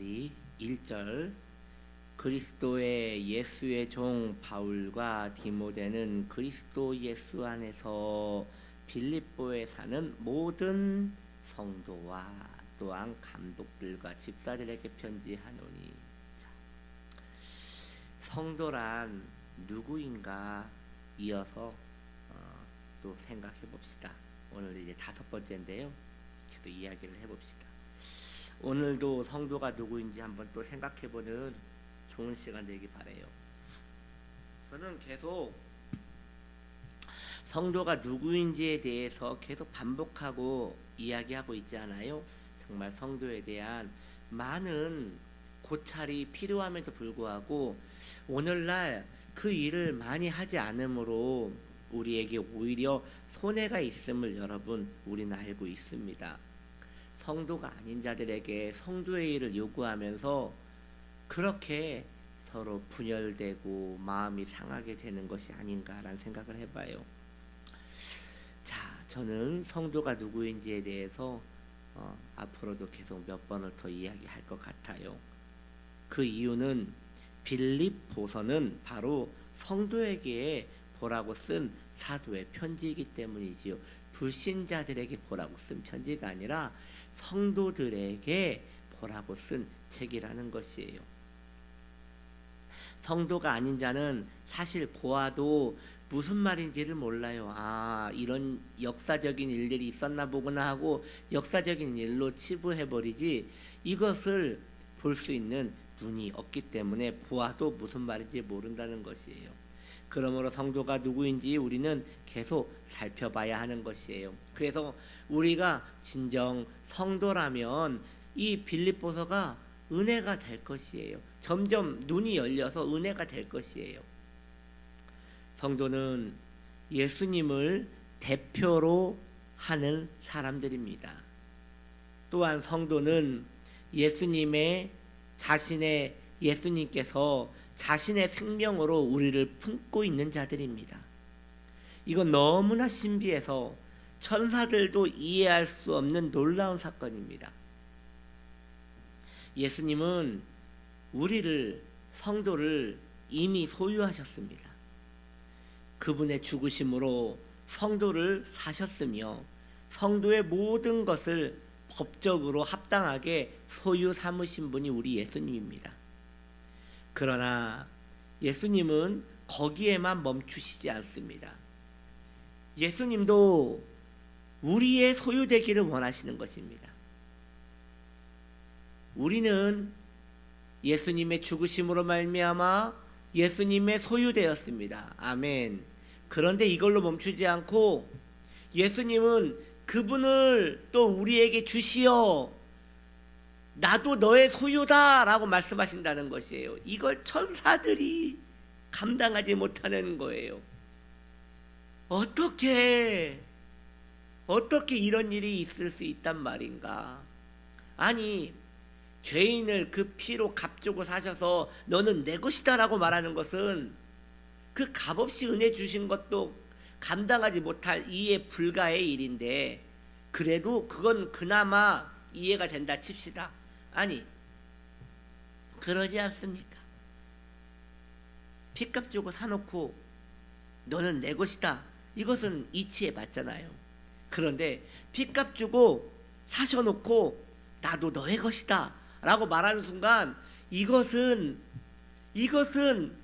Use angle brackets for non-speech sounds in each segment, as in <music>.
우리 1절 그리스도의 예수의 종 바울과 디모데는 그리스도 예수 안에서 빌립보에 사는 모든 성도와 또한 감독들과 집사들에게 편지하노니 자, 성도란 누구인가 이어서 어, 또 생각해 봅시다. 오늘 이제 다섯 번째인데요. 또 이야기를 해 봅시다. 오늘도 성도가 누구인지 한번 또 생각해보는 좋은 시간 되기 바래요. 저는 계속 성도가 누구인지에 대해서 계속 반복하고 이야기하고 있지 않아요? 정말 성도에 대한 많은 고찰이 필요함에도 불구하고 오늘날 그 일을 많이 하지 않으므로 우리에게 오히려 손해가 있음을 여러분 우리는 알고 있습니다. 성도가 아닌 자들에게 성도의 일을 요구하면서 그렇게 서로 분열되고 마음이 상하게 되는 것이 아닌가라는 생각을 해봐요. 자, 저는 성도가 누구인지에 대해서 어, 앞으로도 계속 몇 번을 더 이야기할 것 같아요. 그 이유는 빌립보서는 바로 성도에게 보라고 쓴 사도의 편지이기 때문이지요. 불신자들에게 보라고 쓴 편지가 아니라 성도들에게 보라고 쓴 책이라는 것이에요. 성도가 아닌 자는 사실 보아도 무슨 말인지를 몰라요. 아, 이런 역사적인 일들이 있었나 보구나 하고 역사적인 일로 치부해 버리지 이것을 볼 수 있는 눈이 없기 때문에 보아도 무슨 말인지 모른다는 것이에요. 그러므로 성도가 누구인지 우리는 계속 살펴봐야 하는 것이에요. 그래서 우리가 진정 성도라면 이 빌립보서가 은혜가 될 것이에요. 점점 눈이 열려서 은혜가 될 것이에요. 성도는 예수님을 대표로 하는 사람들입니다. 또한 성도는 예수님의 자신의 예수님께서 자신의 생명으로 우리를 품고 있는 자들입니다. 이건 너무나 신비해서 천사들도 이해할 수 없는 놀라운 사건입니다. 예수님은 우리를 성도를 이미 소유하셨습니다. 그분의 죽으심으로 성도를 사셨으며 성도의 모든 것을 법적으로 합당하게 소유 삼으신 분이 우리 예수님입니다. 그러나 예수님은 거기에만 멈추시지 않습니다. 예수님도 우리의 소유되기를 원하시는 것입니다. 우리는 예수님의 죽으심으로 말미암아 예수님의 소유되었습니다. 아멘. 그런데 이걸로 멈추지 않고 예수님은 그분을 또 우리에게 주시어 나도 너의 소유다라고 말씀하신다는 것이에요. 이걸 천사들이 감당하지 못하는 거예요. 어떻게 어떻게 이런 일이 있을 수 있단 말인가? 아니 죄인을 그 피로 값주고 사셔서 너는 내 것이다라고 말하는 것은 그 값없이 은혜 주신 것도 감당하지 못할 이해 불가의 일인데 그래도 그건 그나마 이해가 된다 칩시다. 아니 그러지 않습니까? 피값 주고 사놓고 너는 내 것이다. 이것은 이치에 맞잖아요. 그런데 피값 주고 사셔놓고 나도 너의 것이다. 라고 말하는 순간 이것은 이것은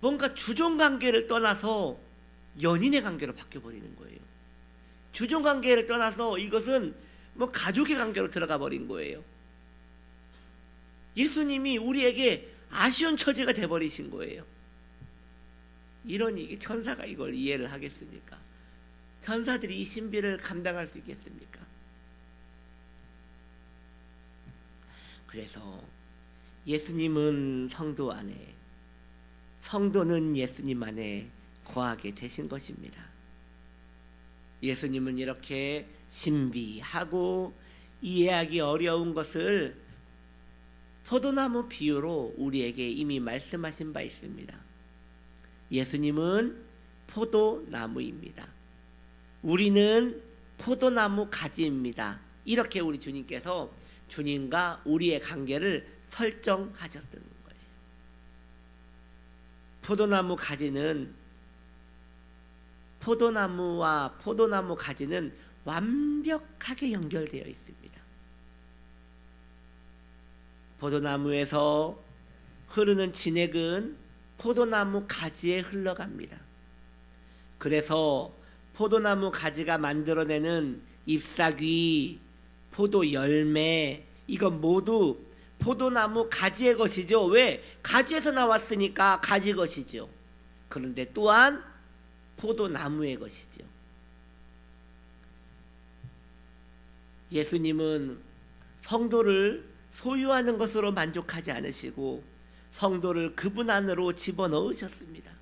뭔가 주종 관계를 떠나서 연인의 관계로 바뀌어 버리는 거예요. 주종 관계를 떠나서 이것은 뭐 가족의 관계로 들어가 버린 거예요. 예수님이 우리에게 아쉬운 처지가 돼 버리신 거예요. 이런 이게 천사가 이걸 이해를 하겠습니까? 천사들이 이 신비를 감당할 수 있겠습니까? 그래서 예수님은 성도 안에 성도는 예수님 안에 거하게 되신 것입니다. 예수님은 이렇게 신비하고 이해하기 어려운 것을 포도나무 비유로 우리에게 이미 말씀하신 바 있습니다. 예수님은 포도나무입니다. 우리는 포도나무 가지입니다. 이렇게 우리 주님께서 주님과 우리의 관계를 설정하셨던 거예요. 포도나무 가지는 포도나무와 포도나무 가지는 완벽하게 연결되어 있습니다. 포도나무에서 흐르는 진액은 포도나무 가지에 흘러갑니다. 그래서 포도나무 가지가 만들어내는 잎사귀, 포도 열매 이건 모두 포도나무 가지의 것이죠. 왜? 가지에서 나왔으니까 가지 것이죠. 그런데 또한 포도나무의 것이죠. 예수님은 성도를 소유하는 것으로 만족하지 않으시고 성도를 그분 안으로 집어넣으셨습니다.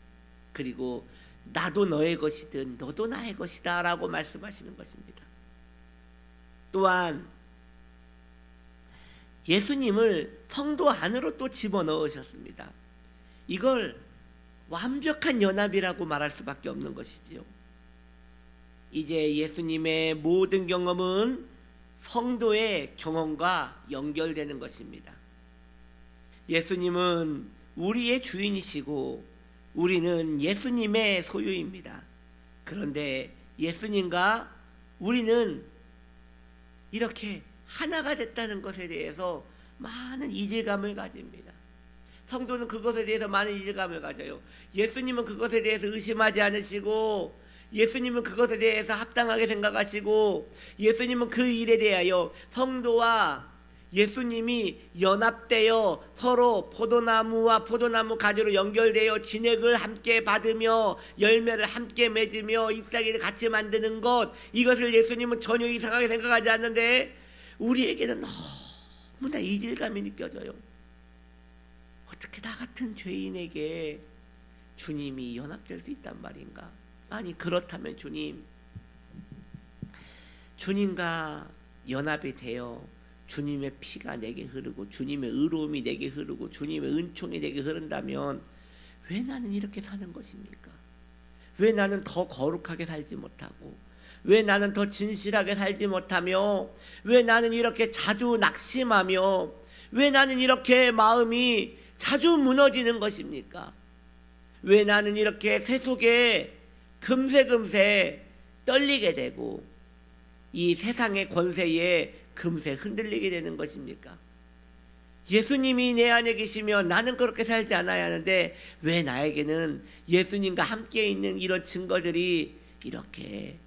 그리고 나도 너의 것이든 너도 나의 것이다 라고 말씀하시는 것입니다. 또한 예수님을 성도 안으로 또 집어넣으셨습니다. 이걸 완벽한 연합이라고 말할 수밖에 없는 것이지요. 이제 예수님의 모든 경험은 성도의 경험과 연결되는 것입니다. 예수님은 우리의 주인이시고 우리는 예수님의 소유입니다. 그런데 예수님과 우리는 이렇게 하나가 됐다는 것에 대해서 많은 이질감을 가집니다. 성도는 그것에 대해서 많은 이질감을 가져요. 예수님은 그것에 대해서 의심하지 않으시고 예수님은 그것에 대해서 합당하게 생각하시고 예수님은 그 일에 대하여 성도와 예수님이 연합되어 서로 포도나무와 포도나무 가지로 연결되어 진액을 함께 받으며 열매를 함께 맺으며 잎사귀를 같이 만드는 것 이것을 예수님은 전혀 이상하게 생각하지 않는데 우리에게는 너무나 이질감이 느껴져요. 어떻게 나 같은 죄인에게 주님이 연합될 수 있단 말인가? 아니 그렇다면 주님 주님과 연합이 되어 주님의 피가 내게 흐르고 주님의 의로움이 내게 흐르고 주님의 은총이 내게 흐른다면 왜 나는 이렇게 사는 것입니까? 왜 나는 더 거룩하게 살지 못하고 왜 나는 더 진실하게 살지 못하며 왜 나는 이렇게 자주 낙심하며 왜 나는 이렇게 마음이 자주 무너지는 것입니까? 왜 나는 이렇게 세속에 금세금세 떨리게 되고 이 세상의 권세에 금세 흔들리게 되는 것입니까? 예수님이 내 안에 계시면 나는 그렇게 살지 않아야 하는데 왜 나에게는 예수님과 함께 있는 이런 증거들이 이렇게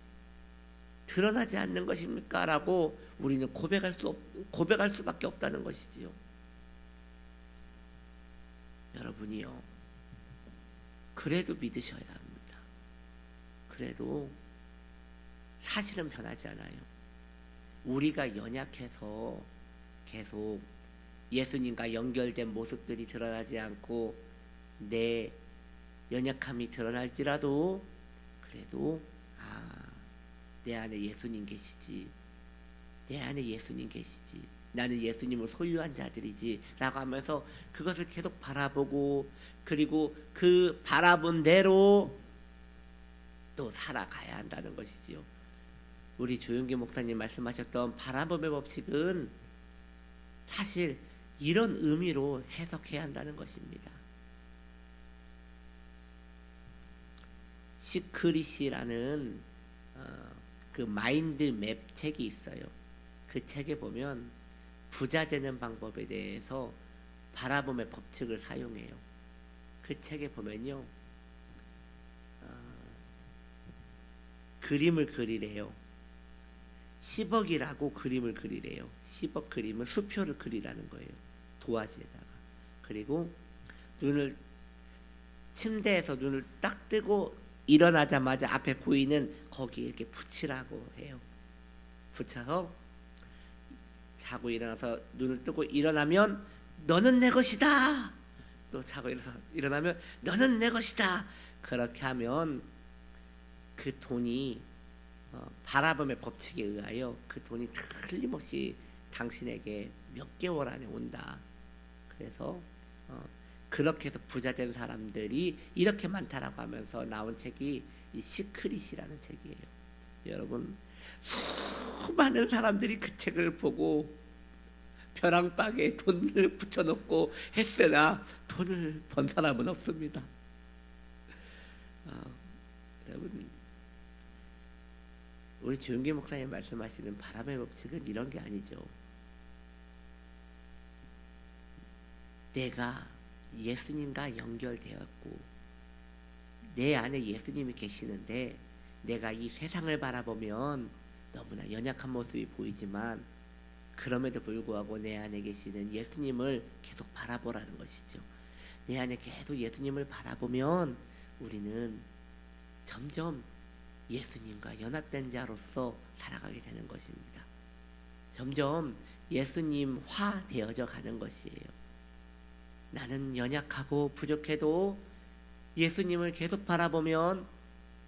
드러나지 않는 것입니까? 라고 우리는 고백할 수 없, 고백할 수밖에 없다는 것이지요. 여러분이요. 그래도 믿으셔야 합니다. 그래도 사실은 변하지 않아요. 우리가 연약해서 계속 예수님과 연결된 모습들이 드러나지 않고 내 연약함이 드러날지라도 그래도 아, 내 안에 예수님 계시지. 내 안에 예수님 계시지. 나는 예수님을 소유한 자들이지. 라고 하면서 그것을 계속 바라보고 그리고 그 바라본 대로 또 살아가야 한다는 것이지요. 우리 조용기 목사님 말씀하셨던 바라봄의 법칙은 사실 이런 의미로 해석해야 한다는 것입니다. 시크릿이라는 어, 그 마인드 맵 책이 있어요. 그 책에 보면 부자 되는 방법에 대해서 바라봄의 법칙을 사용해요. 그 책에 보면요. 그림을 그리래요. 10억이라고 그림을 그리래요. 10억 그림은 수표를 그리라는 거예요. 도화지에다가. 그리고 눈을 침대에서 눈을 딱 뜨고 일어나자마자 앞에 보이는 거기에 이렇게 붙이라고 해요. 붙여서 자고 일어나서 눈을 뜨고 일어나면 너는 내 것이다. 또 자고 일어나서 일어나면 너는 내 것이다. 그렇게 하면 그 돈이 어, 바라봄의 법칙에 의하여 그 돈이 틀림없이 당신에게 몇 개월 안에 온다. 그래서 어, 그렇게 해서 부자 된 사람들이 이렇게 많다라고 하면서 나온 책이 이 시크릿이라는 책이에요. 여러분 수많은 사람들이 그 책을 보고 벼랑박에 돈을 <laughs> 붙여놓고 했으나 돈을 번 사람은 없습니다. 아, 여러분 우리 주은기 목사님 말씀하시는 바람의 법칙은 이런 게 아니죠. 내가 예수님과 연결되었고 내 안에 예수님이 계시는데 내가 이 세상을 바라보면 너무나 연약한 모습이 보이지만 그럼에도 불구하고 내 안에 계시는 예수님을 계속 바라보라는 것이죠. 내 안에 계속 예수님을 바라보면 우리는 점점 예수님과 연합된 자로서 살아가게 되는 것입니다. 점점 예수님화 되어져 가는 것이에요. 나는 연약하고 부족해도 예수님을 계속 바라보면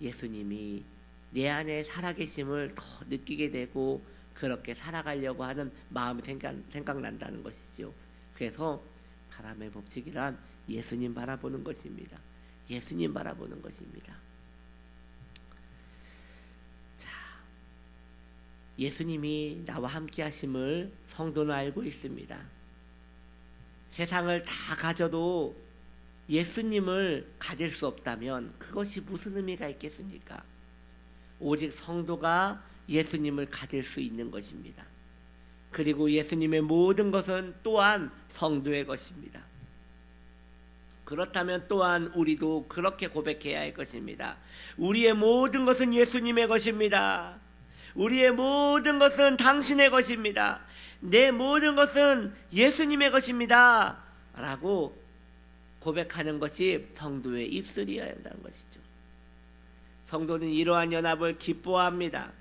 예수님이 내 안에 살아계심을 더 느끼게 되고 그렇게 살아가려고 하는 마음이 생각, 생각난다는 것이죠. 그래서 바람의 법칙이란 예수님 바라보는 것입니다. 예수님 바라보는 것입니다. 예수님이 나와 함께 하심을 성도는 알고 있습니다. 세상을 다 가져도 예수님을 가질 수 없다면 그것이 무슨 의미가 있겠습니까? 오직 성도가 예수님을 가질 수 있는 것입니다. 그리고 예수님의 모든 것은 또한 성도의 것입니다. 그렇다면 또한 우리도 그렇게 고백해야 할 것입니다. 우리의 모든 것은 예수님의 것입니다. 우리의 모든 것은 당신의 것입니다. 내 모든 것은 예수님의 것입니다. 라고 고백하는 것이 성도의 입술이어야 한다는 것이죠. 성도는 이러한 연합을 기뻐합니다.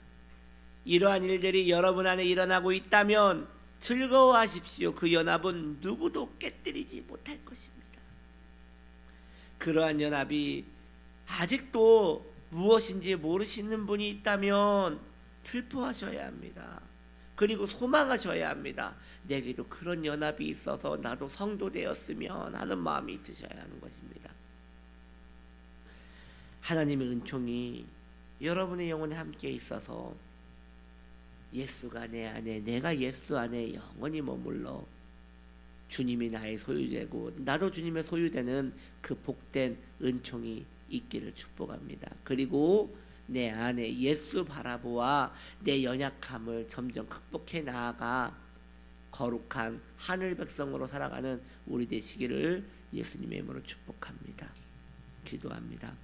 이러한 일들이 여러분 안에 일어나고 있다면 즐거워하십시오. 그 연합은 누구도 깨뜨리지 못할 것입니다. 그러한 연합이 아직도 무엇인지 모르시는 분이 있다면 슬퍼하셔야 합니다. 그리고 소망하셔야 합니다. 내게도 그런 연합이 있어서 나도 성도 되었으면 하는 마음이 있으셔야 하는 것입니다. 하나님의 은총이 여러분의 영혼에 함께 있어서 예수가 내 안에 내가 예수 안에 영원히 머물러 주님이 나의 소유되고 나도 주님의 소유되는 그 복된 은총이 있기를 축복합니다. 그리고 내 안에 예수 바라보아 내 연약함을 점점 극복해 나아가 거룩한 하늘 백성으로 살아가는 우리 되시기를 예수님의 이름으로 축복합니다. 기도합니다.